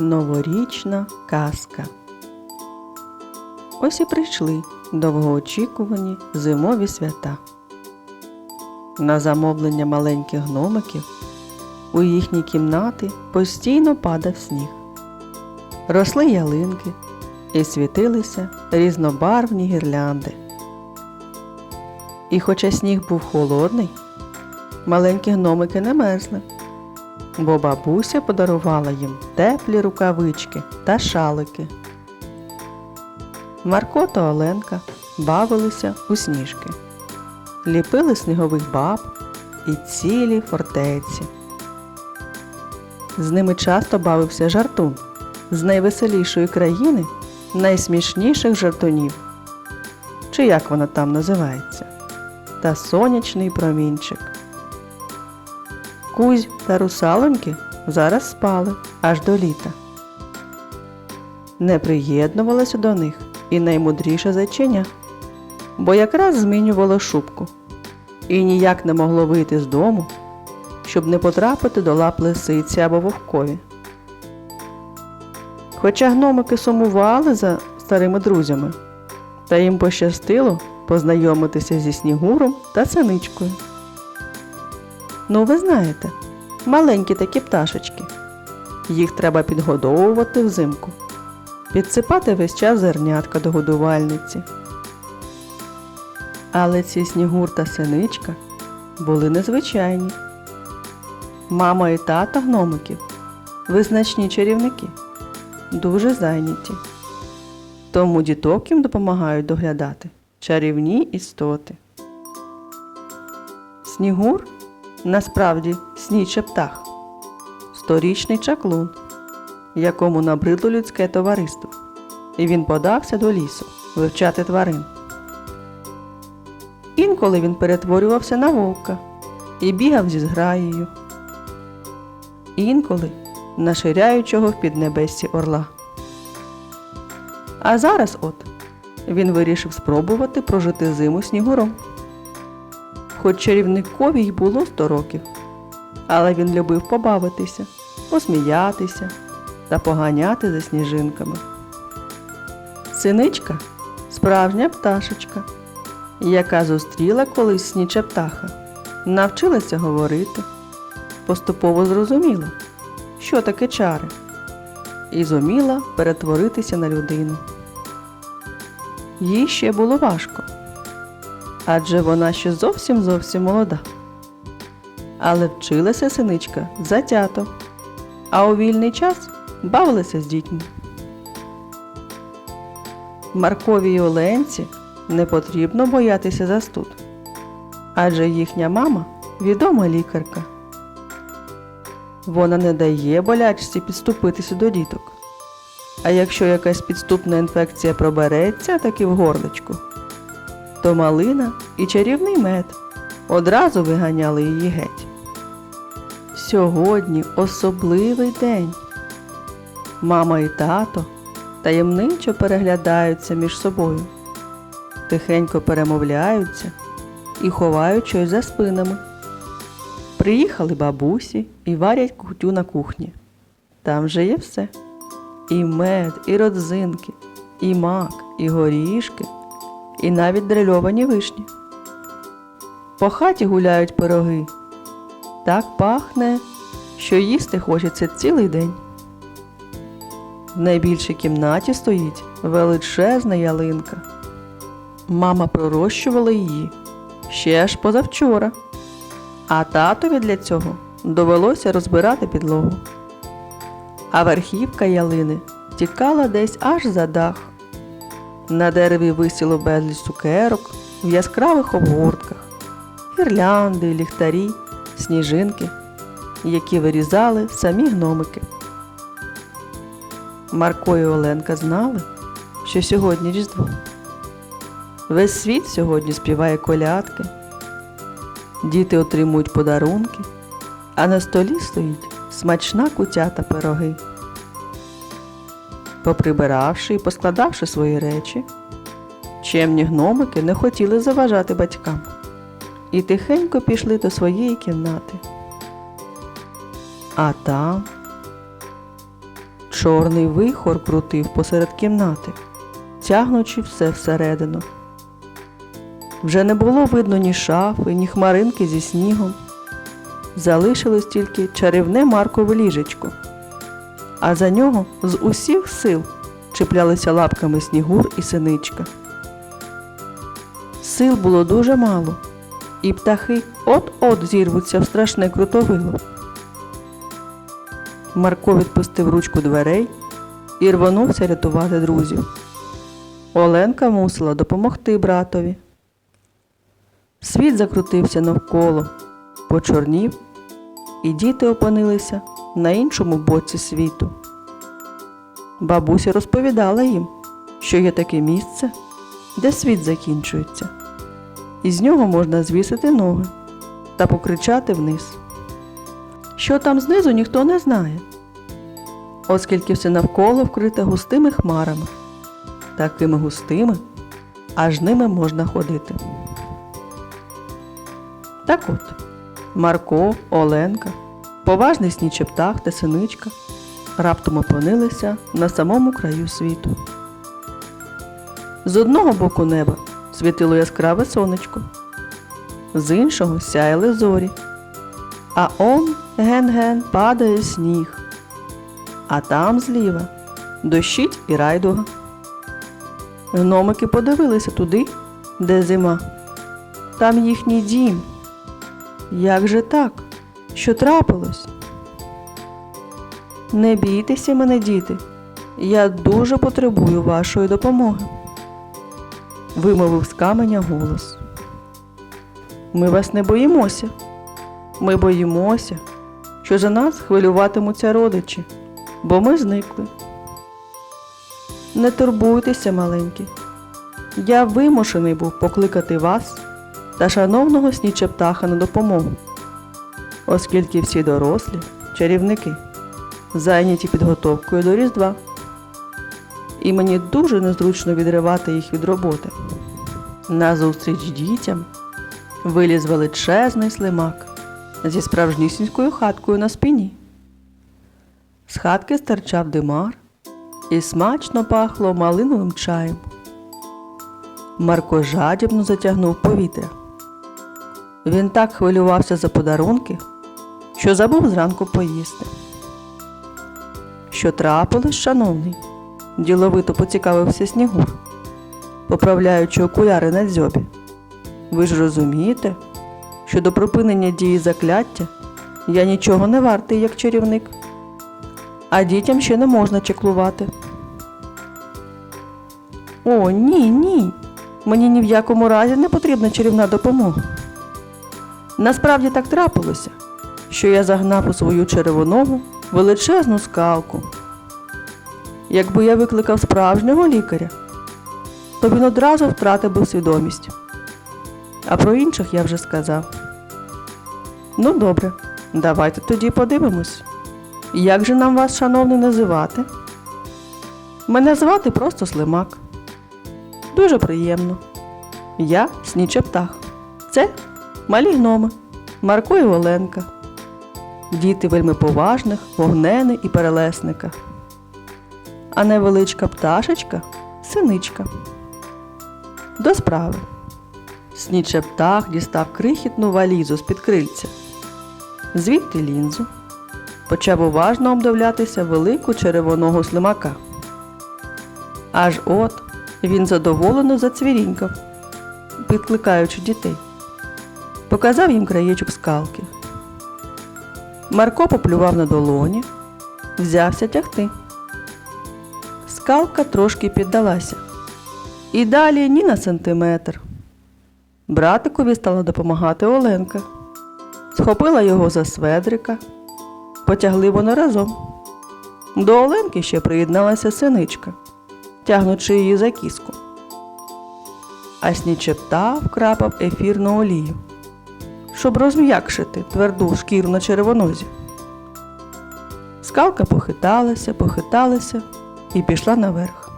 Новорічна казка. Ось і прийшли довгоочікувані зимові свята. На замовлення маленьких гномиків у їхні кімнати постійно падав сніг. Росли ялинки і світилися різнобарвні гірлянди. І хоча сніг був холодний, маленькі гномики не мерзли бо бабуся подарувала їм теплі рукавички та шалики. Марко та Оленка бавилися у сніжки, ліпили снігових баб і цілі фортеці. З ними часто бавився жартун з найвеселішої країни найсмішніших жартунів. Чи як вона там називається? Та сонячний промінчик. Кузь та русалоньки зараз спали аж до літа. Не приєднувалося до них і наймудріше зайчиня, бо якраз змінювало шубку і ніяк не могло вийти з дому, щоб не потрапити до лап лисиці або вовкові. Хоча гномики сумували за старими друзями, та їм пощастило познайомитися зі снігуром та синичкою. Ну, ви знаєте, маленькі такі пташечки. Їх треба підгодовувати взимку, підсипати весь час зернятка до годувальниці. Але ці снігур та синичка були незвичайні. Мама і тата гномиків визначні чарівники, дуже зайняті. Тому діток їм допомагають доглядати чарівні істоти. Снігур насправді сніче птах, сторічний чаклун, якому набридло людське товариство, і він подався до лісу вивчати тварин. Інколи він перетворювався на вовка і бігав зі зграєю, інколи на ширяючого в піднебессі орла. А зараз от він вирішив спробувати прожити зиму снігуром хоч чарівникові й було сто років, але він любив побавитися, посміятися та поганяти за сніжинками. Синичка справжня пташечка, яка зустріла колись сніча птаха, навчилася говорити, поступово зрозуміла, що таке чари, і зуміла перетворитися на людину. Їй ще було важко адже вона ще зовсім зовсім молода. Але вчилася синичка затято, а у вільний час бавилася з дітьми. Маркові й Оленці не потрібно боятися застуд, адже їхня мама відома лікарка. Вона не дає болячці підступитися до діток. А якщо якась підступна інфекція пробереться таки в горличку, то малина і чарівний мед одразу виганяли її геть. Сьогодні особливий день. Мама і тато таємничо переглядаються між собою, тихенько перемовляються і ховають щось за спинами. Приїхали бабусі і варять кутю на кухні. Там же є все. І мед, і родзинки, і мак, і горішки і навіть дрельовані вишні. По хаті гуляють пироги. Так пахне, що їсти хочеться цілий день. В найбільшій кімнаті стоїть величезна ялинка. Мама пророщувала її ще аж позавчора, а татові для цього довелося розбирати підлогу. А верхівка ялини тікала десь аж за дах. На дереві висіло безліч цукерок в яскравих обгортках, гірлянди, ліхтарі, сніжинки, які вирізали самі гномики. Марко і Оленка знали, що сьогодні Різдво. Весь світ сьогодні співає колядки, діти отримують подарунки, а на столі стоїть смачна кутя та пироги. Поприбиравши і поскладавши свої речі, чемні гномики не хотіли заважати батькам і тихенько пішли до своєї кімнати. А там чорний вихор крутив посеред кімнати, тягнучи все всередину. Вже не було видно ні шафи, ні хмаринки зі снігом. Залишилось тільки чарівне Маркове ліжечко, а за нього з усіх сил чіплялися лапками снігур і синичка. Сил було дуже мало, і птахи от-от зірвуться в страшне крутовило. Марко відпустив ручку дверей і рвонувся рятувати друзів. Оленка мусила допомогти братові. Світ закрутився навколо, почорнів, і діти опинилися на іншому боці світу. Бабуся розповідала їм, що є таке місце, де світ закінчується, і з нього можна звісити ноги та покричати вниз. Що там знизу ніхто не знає, оскільки все навколо вкрите густими хмарами, такими густими, аж ними можна ходити. Так от, Марко, Оленка, поважний снічептах та синичка раптом опинилися на самому краю світу. З одного боку неба світило яскраве сонечко, з іншого сяяли зорі, а он ген-ген падає сніг, а там зліва дощить і райдуга. Гномики подивилися туди, де зима. Там їхній дім. Як же так? Що трапилось? Не бійтеся мене, діти. Я дуже потребую вашої допомоги. Вимовив з каменя голос. Ми вас не боїмося. Ми боїмося, що за нас хвилюватимуться родичі, бо ми зникли. Не турбуйтеся, маленькі. Я вимушений був покликати вас та шановного снічептаха на допомогу, оскільки всі дорослі чарівники зайняті підготовкою до Різдва. І мені дуже незручно відривати їх від роботи. Назустріч дітям виліз величезний слимак зі справжнісінькою хаткою на спині. З хатки стирчав димар і смачно пахло малиновим чаєм. Марко жадібно затягнув повітря. Він так хвилювався за подарунки, що забув зранку поїсти. Що трапилось, шановний? діловито поцікавився Снігур, поправляючи окуляри на дзьобі. Ви ж розумієте, що до припинення дії закляття я нічого не вартий, як чарівник, а дітям ще не можна чеклувати. О, ні, ні. Мені ні в якому разі не потрібна чарівна допомога. Насправді так трапилося, що я загнав у свою червоногу величезну скалку. Якби я викликав справжнього лікаря, то він одразу втратив би свідомість. А про інших я вже сказав. Ну, добре, давайте тоді подивимось. Як же нам вас, шановний, називати? Мене звати просто Слимак. Дуже приємно. Я Снічептах. Це малі гноми, Марко і Оленка. Діти вельми поважних, вогнени і перелесника. А невеличка пташечка синичка. До справи. Снічептах дістав крихітну валізу з-під крильця. Звідти лінзу. Почав уважно обдивлятися велику червоного слимака. Аж от він задоволено зацвірінькав, підкликаючи дітей. Показав їм краєчок скалки. Марко поплював на долоні, взявся тягти. Скалка трошки піддалася. І далі ні на сантиметр. Братикові стала допомагати Оленка. Схопила його за сведрика. Потягли вони разом. До Оленки ще приєдналася синичка, тягнучи її за кіску. А снічепта вкрапав ефірну олію, щоб розм'якшити тверду шкіру на червонозі. Скалка похиталася, похиталася і пішла наверх.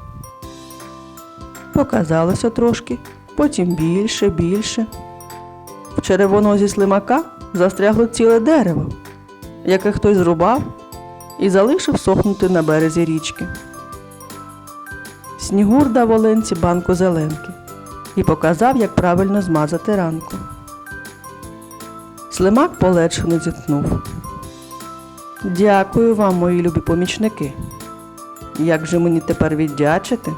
Показалося трошки, потім більше, більше. В червонозі слимака застрягло ціле дерево, яке хтось зрубав і залишив сохнути на березі річки. Снігур дав Оленці банку зеленки і показав, як правильно змазати ранку. Слимак полегшено зітхнув. Дякую вам, мої любі помічники. Як же мені тепер віддячити?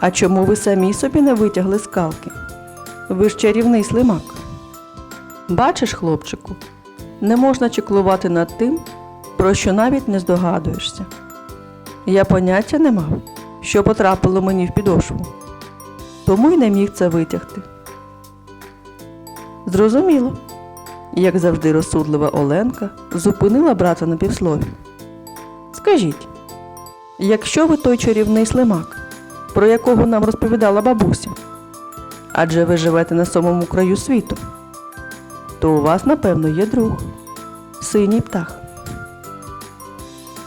А чому ви самі собі не витягли скалки? Ви ж чарівний слимак. Бачиш, хлопчику, не можна чеклувати над тим, про що навіть не здогадуєшся. Я поняття не мав, що потрапило мені в підошву, тому й не міг це витягти. Зрозуміло, як завжди розсудлива Оленка зупинила брата на півслові. Скажіть, якщо ви той чарівний слимак, про якого нам розповідала бабуся, адже ви живете на самому краю світу, то у вас, напевно, є друг синій птах.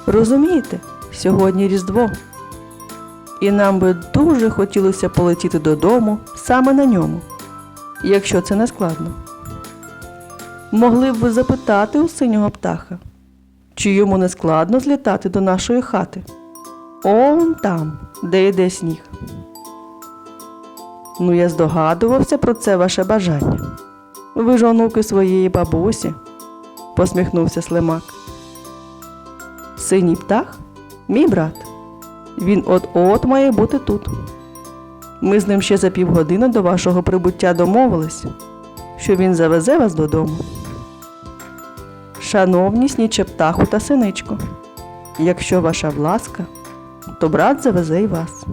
Розумієте, сьогодні Різдво, і нам би дуже хотілося полетіти додому саме на ньому, якщо це не складно. Могли б ви запитати у синього птаха, чи йому не складно злітати до нашої хати? Он там, де йде сніг. Ну, я здогадувався про це ваше бажання. Ви ж онуки своєї бабусі, посміхнувся Слимак. Синій птах мій брат. Він от-от має бути тут. Ми з ним ще за півгодини до вашого прибуття домовились, що він завезе вас додому. Шановні сніче птаху та синичко, якщо ваша ласка, то брат завезе й вас.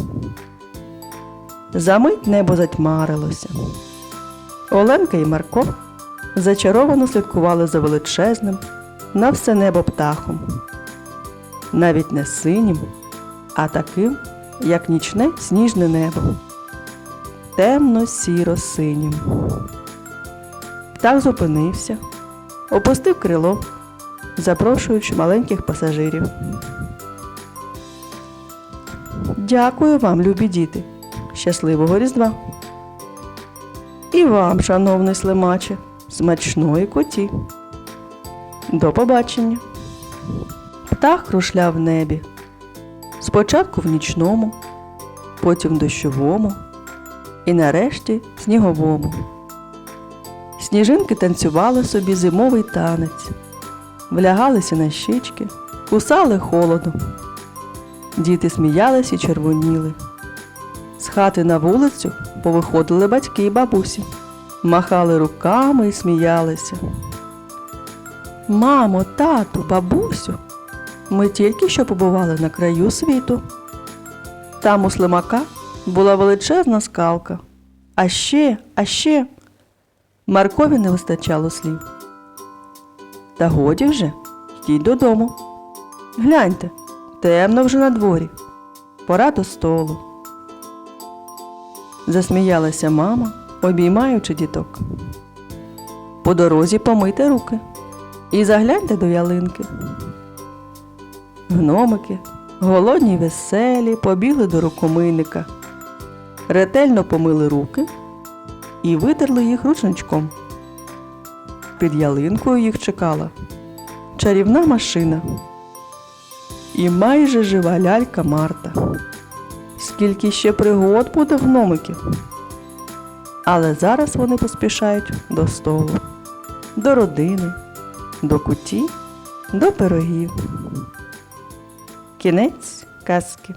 Замить небо затьмарилося. Оленка і Марко зачаровано слідкували за величезним на все небо птахом. Навіть не синім, а таким, як нічне сніжне небо. Темно-сіро-синім. Птах зупинився, опустив крило, запрошуючи маленьких пасажирів. Дякую вам, любі діти. Щасливого Різдва! І вам, шановний слимаче, смачної коті. До побачення. Птах крушляв в небі. Спочатку в нічному, потім в дощовому і нарешті сніговому. Сніжинки танцювали собі зимовий танець, влягалися на щічки, кусали холодом. Діти сміялись і червоніли. З хати на вулицю повиходили батьки і бабусі, махали руками і сміялися. Мамо, тату, бабусю, ми тільки що побували на краю світу. Там у слимака була величезна скалка. А ще, а ще Маркові не вистачало слів. Та годі вже, йдіть додому. Гляньте, темно вже на дворі. Пора до столу. Засміялася мама, обіймаючи діток. По дорозі помийте руки і загляньте до ялинки. Гномики, голодні й веселі, побігли до рукомийника, ретельно помили руки і витерли їх ручничком. Під ялинкою їх чекала чарівна машина і майже жива лялька Марта. Скільки ще пригод буде в гномиків. Але зараз вони поспішають до столу, до родини, до куті, до пирогів. Кінець казки.